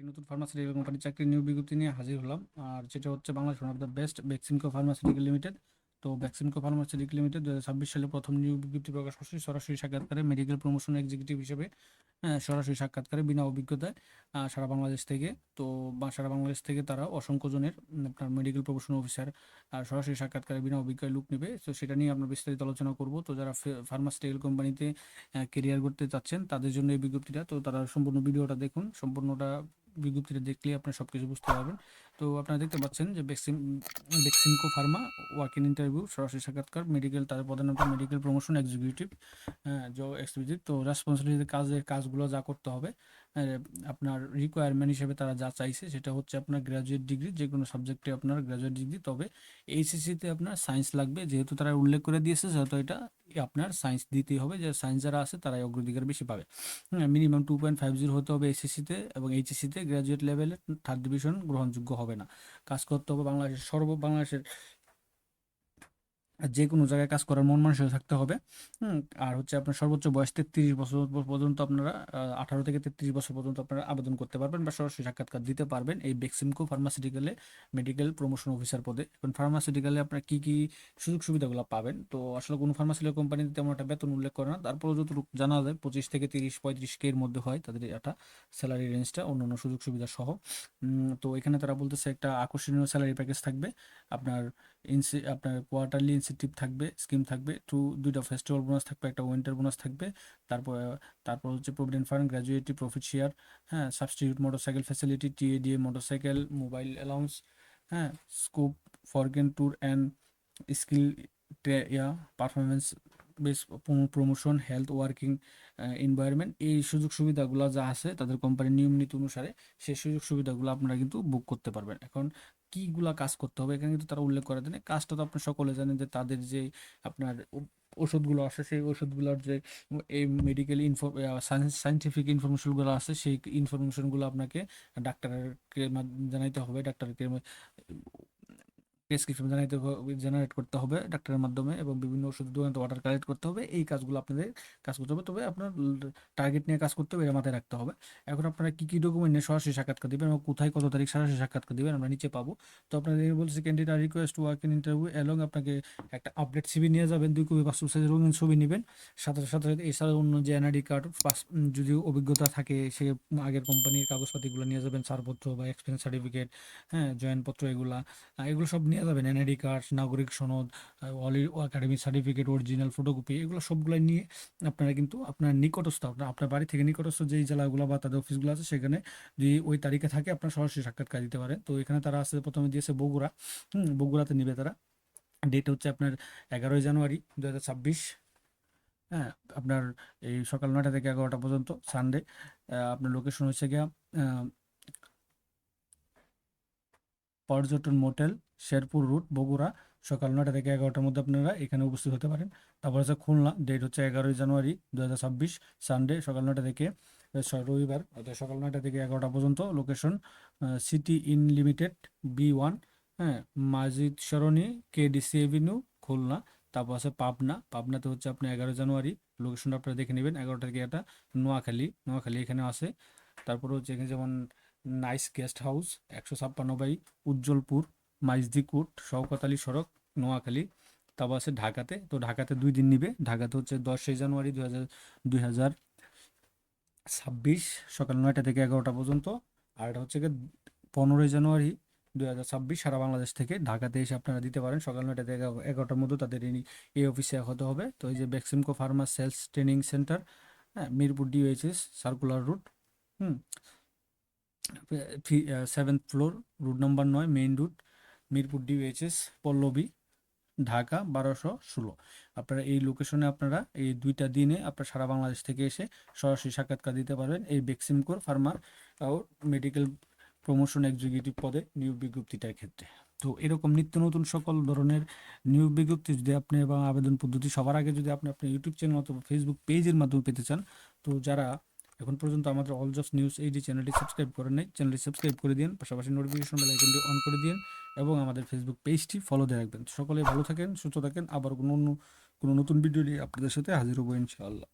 একটি নতুন ফার্মাসিউটিক্যাল কোম্পানির চাকরির নিয়োগ বিজ্ঞপ্তি নিয়ে হাজির হলাম। আর যেটা হচ্ছে Bangladesh one of the best Beximco pharmaceutical limited তো ভ্যাকসিনকো ফার্মাসিউটিক্যাল লিমিটেড দু হাজার ছাব্বিশ সালে প্রথম নিয়োগ বিজ্ঞপ্তি প্রকাশ করছে সরাসরি সাক্ষাৎকারে মেডিকেল প্রমোশন এক্সিকিউটিভ হিসেবে হ্যাঁ, সরাসরি সাক্ষাৎকারে বিনা অভিজ্ঞতায় সারা বাংলাদেশ থেকে। তো বা সারা বাংলাদেশ থেকে তারা অসংখ্য জনের আপনার মেডিকেল প্রমোশন অফিসার সরাসরি সাক্ষাৎকারে বিনা অভিজ্ঞতায় লুক নেবে। তো সেটা নিয়ে আমরা বিস্তারিত আলোচনা করব। তো যারা ফার্মাসিউটিক্যাল কোম্পানিতে কেরিয়ার করতে চাচ্ছেন তাদের জন্য এই বিজ্ঞপ্তিটা। তো তারা সম্পূর্ণ ভিডিওটা দেখুন। সম্পূর্ণটা বিজ্ঞপ্তিটা দেখলে আপনার সব কিছু বুঝতে পারবেন। তো আপনারা দেখতে পাচ্ছেন যে vaccine, Beximco pharma walk in interview, সরাসরি সাক্ষাৎকার মেডিকেল তাদের প্রধানত মেডিকেল প্রমোশন এক্সিকিউটিভ এক্সিকিউটিভ তো রেসপন্সিবিলিটি কাজের কাজগুলো যা করতে হবে আপনার রিকোয়ারমেন্ট হিসেবে তারা যা চাইছে সেটা হচ্ছে আপনার গ্র্যাজুয়েট ডিগ্রি যে কোনো সাবজেক্টে আপনার গ্র্যাজুয়েট ডিগ্রি তবে এইচএসসিতে আপনার সায়েন্স লাগবে, যেহেতু তারা উল্লেখ করে দিয়েছে যেহেতু এটা আপনার সায়েন্স দিতেই হবে। যে সায়েন্স যারা আছে, তারাই অগ্রাধিকার বেশি পাবে। Minimum two point five zero হতে হবে এসএসসিতে এবং এইচএসসিতে গ্র্যাজুয়েট লেভেলে থার্ড ডিভিশন গ্রহণযোগ্য হবে। না। কাজ করতে হবে বাংলাদেশের সর্ব বাংলাদেশের যে কোনো জায়গায় কাজ করার মন মানসিকতা থাকতে হবে। হুম, আর হচ্ছে আপনার সর্বোচ্চ বয়স তেত্রিশ বছর পর্যন্ত আপনারা আঠারো থেকে তেত্রিশ বছর পর্যন্ত আপনারা আবেদন করতে পারবেন বা সরাসরি সাক্ষাৎকার দিতে পারবেন এই বেক্সিমকো ফার্মাসিউটিক্যালে মেডিকেল প্রমোশন অফিসার পদে। এখন ফার্মাসিউটিক্যালে আপনারা কী কী সুযোগ সুবিধাগুলো পাবেন? তো আসলে কোনো ফার্মাসিউটিক্যাল কোম্পানিতে তেমন একটা বেতন উল্লেখ করে না। তারপরে যতটুকু জানা যায় পঁচিশ থেকে তিরিশ পঁয়ত্রিশ কে এর মধ্যে হয় তাদের একটা স্যালারি রেঞ্জটা অন্য অন্য সুযোগ সুবিধা সহ। তো এখানে তারা বলতেছে একটা আকর্ষণীয় স্যালারি প্যাকেজ থাকবে। আপনার ইনসি আপনার কোয়ার্টারলি ইনসেন্টিভ থাকবে স্কিম থাকবে টু দুইটা ফেস্টিভ্যাল বোনাস থাকবে, একটা উইন্টার বোনাস থাকবে, তারপর তারপর হচ্ছে provident fund gratuity profit share হ্যাঁ substitute motorcycle facility TA DA motorcycle mobile allowance হ্যাঁ scope foreign tour and skill yeah performance base promotion health working environment এই সুযোগ সুবিধাগুলো যা আছে তাদের কোম্পানির নিয়ম নীতি অনুসারে সেই সুযোগ সুবিধাগুলো আপনারা কিন্তু বুক করতে পারবেন। এখন কিগুলা কাজ করতে হবে? এখানে কিন্তু তারা উল্লেখ করে দেন কাজটা তো আপনার সকলে জানেন যে তাদের যে আপনার ওষুধগুলো আছে, সেই ওষুধগুলোর যে এই মেডিকেল ইনফো সায়েন্টিফিক ইনফরমেশনগুলো আছে, সেই ইনফরমেশনগুলো আপনাকে ডাক্তারকে জানাইতে হবে। ডাক্তারকে প্রেসক্রিপশন জানাইতে জেনারেট করতে হবে ডাক্তারের মাধ্যমে এবং বিভিন্ন ওষুধ দোকান অর্ডার কালেক্ট করতে হবে। এই কাজগুলো আপনাদের কাজ করতে হবে। তবে আপনার টার্গেট নিয়ে কাজ করতে হবে, এটা মাথায় রাখতে হবে। এখন আপনারা কী কী ডকুমেন্ট নিয়ে সরাসরি সাক্ষাৎকার দিবেন এবং কোথায় কত তারিখ সরাসরি সাক্ষাৎকার দিবেন, আমরা নিচে পাবো। তো আপনাদের বলছে candidate are request walk in interview এবং আপনাকে একটা আপডেট সিবি নিয়ে যাবেন, দুই কপি পাসপোর্ট সাইজের রঙিন ছবি নেবেন। সাথে সাথে এছাড়া অন্য যে এনআইডি কার্ড পাস যদি অভিজ্ঞতা থাকে, সে আগের কোম্পানির কাগজপাতিগুলো নিয়ে যাবেন, ছাড়পত্র বা এক্সপিরিয়েন্স সার্টিফিকেট হ্যাঁ জয়েনপত্র এগুলা এগুলো সব নিয়ে যাবেন। এনআইডি কার্ড নাগরিক সনদ all academic certificate original photocopy এগুলো সবগুলাই নিয়ে আপনারা কিন্তু আপনার নিকটস্থ, আপনার আপনার বাড়ি থেকে নিকটস্থ যেই জেলাগুলো বা তাদের অফিসগুলো আছে, সেখানে যদি ওই তারিখে থাকে আপনার সরাসরি সাক্ষাৎকার দিতে পারেন। তো এখানে তারা আসতে প্রথমে দিয়েছে বগুড়া। হুম, বগুড়াতে নিবে তারা। ডেট হচ্ছে আপনার এগারোই জানুয়ারি দু হাজার ছাব্বিশ। হ্যাঁ আপনার এই সকাল নয়টা থেকে এগারোটা পর্যন্ত সানডে আপনার লোকেশন হচ্ছে গিয়া পর্যটন মোটেল, শেরপুর রুট, বগুড়া, সকাল নয়টা থেকে এগারোটার মধ্যে আপনারা এখানে উপস্থিত হতে পারেন। তারপর হচ্ছে খুলনা ডেট হচ্ছে এগারোই জানুয়ারি দু হাজার ছাব্বিশ সানডে সকাল নয়টা থেকে রবিবার, অর্থাৎ সকাল নয়টা থেকে এগারোটা পর্যন্ত location city in limited B one হ্যাঁ মাজিদ সরণি কেডিসি এভিনিউ খুলনা, তারপর আছে পাবনা, পাবনাতে হচ্ছে আপনি এগারো জানুয়ারি লোকেশনটা আপনারা দেখে নেবেন, এগারোটা থেকে একটা নোয়াখালী নোয়াখালী এখানে আছে। তারপর হচ্ছে এখানে যেমন নাইস গেস্ট হাউস, একশো ছাপ্পান্ন বাই উজ্জ্বলপুর মাইজদিকুট শওকত সড়ক, নোয়াখালী তারপর আছে ঢাকাতে। তো ঢাকাতে দুই দিন নিবে। ঢাকাতে হচ্ছে দশই জানুয়ারি দুই হাজার দুই হাজার ছাব্বিশ সকাল নয়টা থেকে এগারোটা পর্যন্ত। আর এটা হচ্ছে পনেরোই জানুয়ারি দুই হাজার ছাব্বিশ সারা বাংলাদেশ থেকে। ঢাকাতে এসে আপনারা দিতে পারেন। সকাল নয়টা থেকে এগারো- এগারোটার মধ্যে তাদের এই অফিসে হতে হবে। তো এই যে Beximco pharma sales training centre হ্যাঁ Mirpur DOHS circular route hmm seventh floor route number নয় main route Mirpur DOHS Pallabi, Dhaka, বারোশো ষোলো। আপনারা এই লোকেশনে আপনারা এই দুইটা দিনে আপনারা সারা বাংলাদেশ থেকে এসে সরাসরি সাক্ষাৎকার দিতে পারবেন। এই বেক্সিমকোর ফার্মার ও মেডিকেল প্রমোশন এক্সিকিউটিভ পদে নিয়োগ বিজ্ঞপ্তিটার ক্ষেত্রে। তো এরকম নিত্য নতুন সকল ধরনের নিয়োগ বিজ্ঞপ্তি যদি আপনি এবং আবেদন পদ্ধতি সবার আগে যদি আপনি আপনার ইউটিউব চ্যানেল অথবা ফেসবুক পেজের মাধ্যমে পেতে চান, তো যারা এখন পর্যন্ত আমাদের অল জবস নিউজ এইচডি চ্যানেলটি সাবস্ক্রাইব করে নেই চ্যানেলটি সাবস্ক্রাইব করে দিন, পাশাপাশি নোটিফিকেশন বেল আইকনটি অন করে দিন এবং আমাদের ফেসবুক পেজটি ফলো দিয়ে রাখবেন। সকলে ভালো থাকেন, সুস্থ থাকেন, আবার কোনো অন্য কোনো নতুন ভিডিও নিয়ে আপনাদের সাথে হাজির হব ইনশাআল্লাহ।